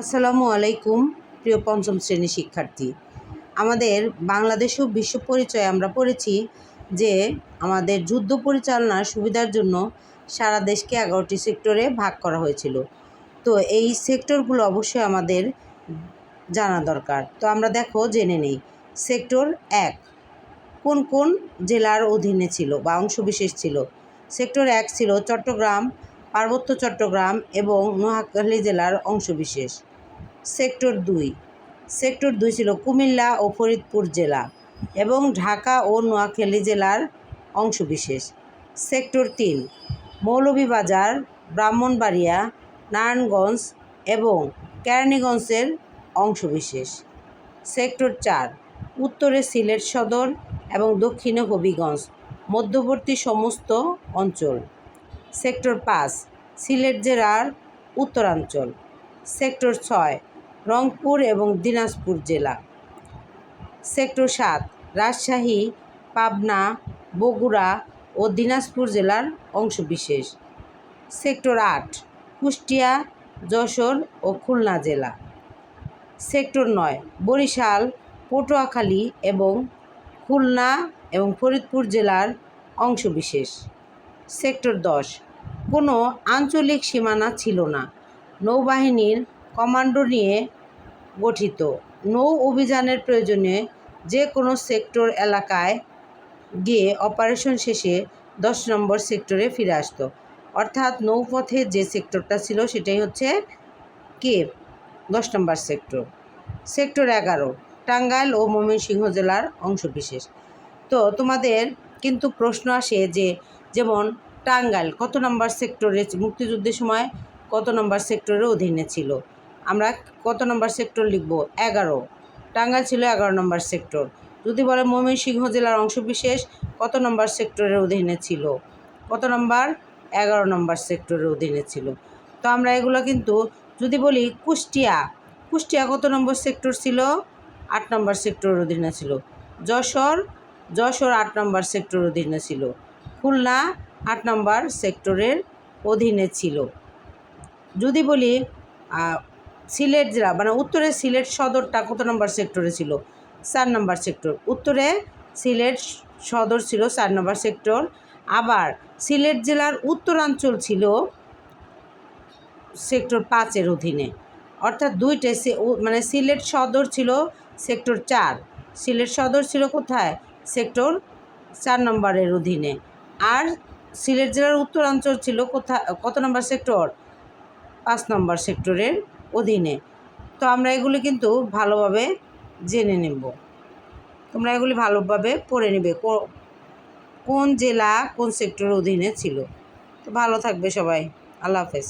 আসসালামু আলাইকুম, প্রিয় পঞ্চম শ্রেণির শিক্ষার্থী। আমাদের বাংলাদেশ ও বিশ্ব পরিচয়ে আমরা পড়েছি যে আমাদের যুদ্ধ পরিচালনার সুবিধার জন্য সারা দেশকে এগারোটি সেক্টরে ভাগ করা হয়েছিল। তো এই সেক্টরগুলো অবশ্যই আমাদের জানা দরকার। তো আমরা দেখো, জেনে নেই। সেক্টর এক, কোন কোন জেলার অধীনে ছিল বা অংশবিশেষ ছিল? সেক্টর এক ছিল চট্টগ্রাম, পার্বত্য চট্টগ্রাম এবং নোয়াখালী জেলার অংশবিশেষ। সেক্টর দুই। সেক্টর দুই ছিল কুমিল্লা ও ফরিদপুর জেলা এবং ঢাকা ও নোয়াখালী জেলার অংশবিশেষ। সেক্টর তিন, মৌলভীবাজার, ব্রাহ্মণবাড়িয়া, নারায়ণগঞ্জ এবং কেরানীগঞ্জের অংশবিশেষ। সেক্টর চার, উত্তরে সিলেট সদর এবং দক্ষিণে হবিগঞ্জ, মধ্যবর্তী সমস্ত অঞ্চল। সেক্টর পাঁচ, সিলেট জেলার উত্তরাঞ্চল। সেক্টর ছয় রংপুর এবং দিনাজপুর জেলা। সেক্টর সাত, রাজশাহী, পাবনা, বগুড়া ও দিনাজপুর জেলার অংশবিশেষ। সেক্টর আট, কুষ্টিয়া, যশোর ও খুলনা জেলা। সেক্টর নয়, বরিশাল, পটুয়াখালী এবং খুলনা এবং ফরিদপুর জেলার অংশবিশেষ। সেক্টর দশ, কোনো আঞ্চলিক সীমানা ছিল না। নৌবাহিনীর কমান্ডো নিয়ে গঠিত। নৌ অভিযানের প্রয়োজনে যে কোনো সেক্টর এলাকায় গিয়ে অপারেশন শেষে দশ নম্বর সেক্টরে ফিরে আসতো। অর্থাৎ নৌপথে যে সেক্টরটা ছিল সেটাই হচ্ছে কে দশ নম্বর সেক্টর। সেক্টর এগারো, টাঙ্গাইল ও ময়মনসিংহ জেলার অংশবিশেষ। তো তোমাদের কিন্তু প্রশ্ন আসে যে যেমন টাঙ্গাইল কত নম্বর সেক্টরে মুক্তিযুদ্ধের সময় কত নম্বর সেক্টরের অধীনে ছিল? আমরা কত নম্বর সেক্টর লিখব? এগারো। টাঙ্গাইল ছিল এগারো নম্বর সেক্টর। যদি বলে ময়মনসিংহ জেলার অংশবিশেষ, কত নম্বর সেক্টরের অধীনে ছিল? কত নম্বর? এগারো নম্বর সেক্টরের অধীনে ছিল। তো আমরা এগুলো কিন্তু যদি বলি কুষ্টিয়া কুষ্টিয়া কত নম্বর সেক্টর ছিল? আট নম্বর সেক্টরের অধীনে ছিল। যশোর যশোর আট নম্বর সেক্টরের অধীনে ছিল। খুলনা আট নম্বর সেক্টরের অধীনে ছিল। যদি বলি সিলেট জেলা মানে উত্তরে সিলেট সদরটা কত নম্বর সেক্টরে ছিল? চার নম্বর সেক্টর। উত্তরে সিলেট সদর ছিল চার নম্বর সেক্টর। আবার সিলেট জেলার উত্তরাঞ্চল ছিল সেক্টর পাঁচের অধীনে। অর্থাৎ দুইটাই মানে সিলেট সদর ছিল সেক্টর চার। সিলেট সদর ছিল কোথায়? সেক্টর চার নম্বরের অধীনে। আর সিলেট জেলার উত্তরাঞ্চল ছিল কোথায় কত নম্বর সেক্টর? পাঁচ নম্বর সেক্টরের অধীনে। তো আমরা এগুলি কিন্তু ভালোভাবে জেনে নেব। তোমরা এগুলি ভালোভাবে পড়ে নেবে। কোন জেলা কোন সেক্টরের অধীনে ছিল। তো ভালো থাকবে সবাই। আল্লাহ হাফেজ।